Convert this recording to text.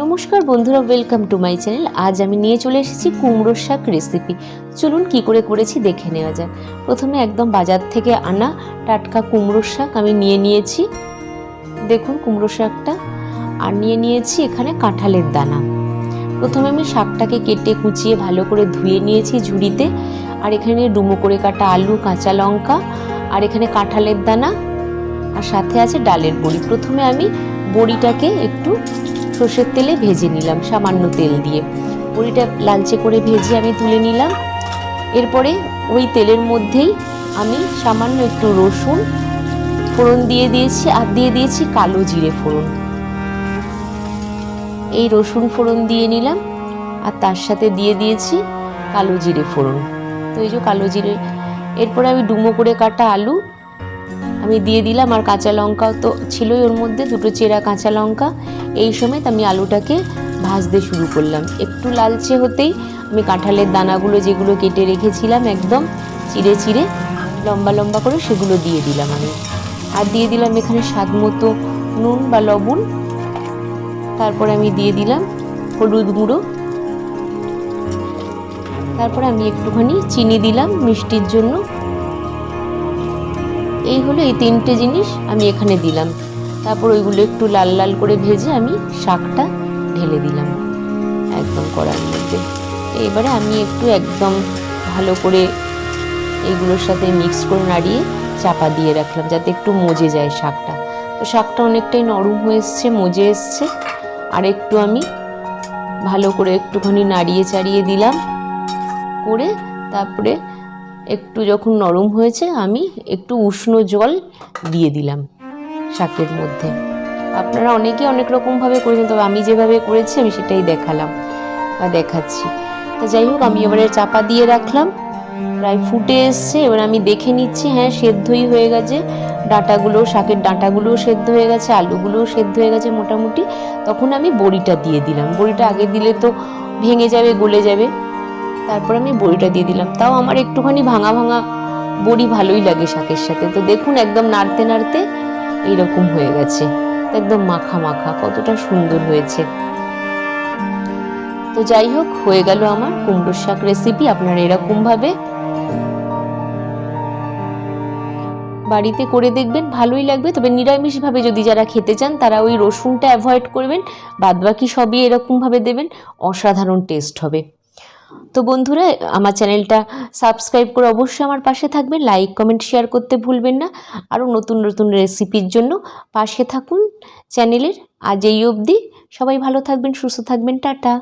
নমস্কার বন্ধুরা welcome to my channel আজ আমি নিয়ে চলে এসেছি কুমড়োর শাক রেসিপি চলুন কি করে করেছি দেখে নেওয়া যাক। প্রথমে একদম বাজার থেকে আনা টাটকা কুমড়োর শাক আমি নিয়ে নিয়েছি। দেখুন কুমড়ো শাকটা। আর নিয়ে নিয়েছি এখানে কাঁঠালের দানা। প্রথমে আমি শাকটাকে কেটে কুচিয়ে ভালো করে ধুয়ে নিয়েছি ঝুড়িতে। আর এখানে ডুমো করে কাটা আলু, কাঁচা লঙ্কা, আর এখানে কাঁঠালের দানা। আর সাথে আছে ডালের বড়ি। প্রথমে আমি বড়িটাকে একটু সর্ষের তেলে ভেজে নিলাম, সামান্য তেল দিয়ে। বড়িটা লালচে করে ভেজে আমি তুলে নিলাম। এরপরে ওই তেলের মধ্যেই আমি সামান্য একটু রসুন, ফোড়ন দিয়ে দিয়েছি, আর দিয়ে দিয়েছি কালো জিরে ফোড়ন। এই রসুন ফোড়ন দিয়ে নিলাম, আর তার সাথে দিয়ে দিয়েছি কালো জিরে ফোড়ন। তো এই যে কালো জিরে, এরপরে আমি ডুমো করে কাটা আলু আমি দিয়ে দিলাম আর কাঁচা লঙ্কাও তো ছিলই ওর মধ্যে, দুটো চেরা কাঁচা লঙ্কা। এই সমেত আমি আলুটাকে ভাজতে শুরু করলাম। একটু লালচে হতেই আমি কাঁঠালের দানাগুলো যেগুলো কেটে রেখেছিলাম একদম চিড়ে চিড়ে, লম্বা লম্বা করে সেগুলো দিয়ে দিলাম আমি। আর দিয়ে দিলাম এখানে স্বাদ মতো নুন বা লবণ। তারপরে আমি দিয়ে দিলাম হলুদ গুঁড়ো। তারপরে আমি একটুখানি চিনি দিলাম মিষ্টির জন্য। এই হলো এই তিনটে জিনিস আমি এখানে দিলাম। তারপর ওইগুলো একটু লাল লাল করে ভেজে আমি শাকটা ঢেলে দিলাম একদম কড়ার মধ্যে। এবারে আমি একটু একদম ভালো করে এইগুলোর সাথে মিক্স করে নাড়িয়ে চাপা দিয়ে রাখলাম যাতে একটু মজে যায় শাকটা। তো শাকটা অনেকটাই নরম হয়ে এসছে, মজে এসছে। আর একটু আমি ভালো করে একটুখানি নাড়িয়ে চাড়িয়ে দিলাম। করে তারপরে একটু যখন নরম হয়েছে, আমি একটু উষ্ণ জল দিয়ে দিলাম শাকের মধ্যে। আপনারা অনেকে অনেক রকমভাবে করেছেন, তবে আমি যেভাবে করেছি, আমি সেটাই দেখালাম বা দেখাচ্ছি। তো যাই হোক, আমি এবারে চাপা দিয়ে রাখলাম। প্রায় ফুটে এসছে, এবার আমি দেখে নিচ্ছি হ্যাঁ সেদ্ধই হয়ে গেছে। ডাঁটাগুলো, শাকের ডাঁটাগুলোও সেদ্ধ হয়ে গেছে, আলুগুলোও সেদ্ধ হয়ে গেছে মোটামুটি। তখন আমি বড়িটা দিয়ে দিলাম। বড়িটা আগে দিলে তো ভেঙে যাবে, গলে যাবে। তারপর আমি বড়িটা দিয়ে দিলাম। তাও আমার একটুখানি ভাঙা ভাঙা বড়ি ভালোই লাগে শাকের সাথে। তো দেখুন একদম নাড়তে নাড়তে এইরকম হয়ে গেছে। একদম মাখা মাখা, কতটা সুন্দর হয়েছে। তো যাই হোক, হয়ে গেল আমার কুমড়োর শাক রেসিপি আপনারা এরকমভাবে বাড়িতে করে দেখবেন, ভালোই লাগবে। তবে নিরামিষভাবে যদি যারা খেতে চান, তারা ওই রসুনটা অ্যাভয়েড করবেন। বাদবাকি সবই এরকমভাবে দেবেন। অসাধারণ টেস্ট হবে। তো বন্ধুরা, আমার চ্যানেলটা সাবস্ক্রাইব করে অবশ্যই আমার পাশে থাকবেন, লাইক, কমেন্ট, শেয়ার করতে ভুলবেন না। আরও নতুন নতুন রেসিপির জন্য পাশে থাকুন চ্যানেলের। আজ এই অবধি, সবাই ভালো থাকবেন, সুস্থ থাকবেন, টাটা।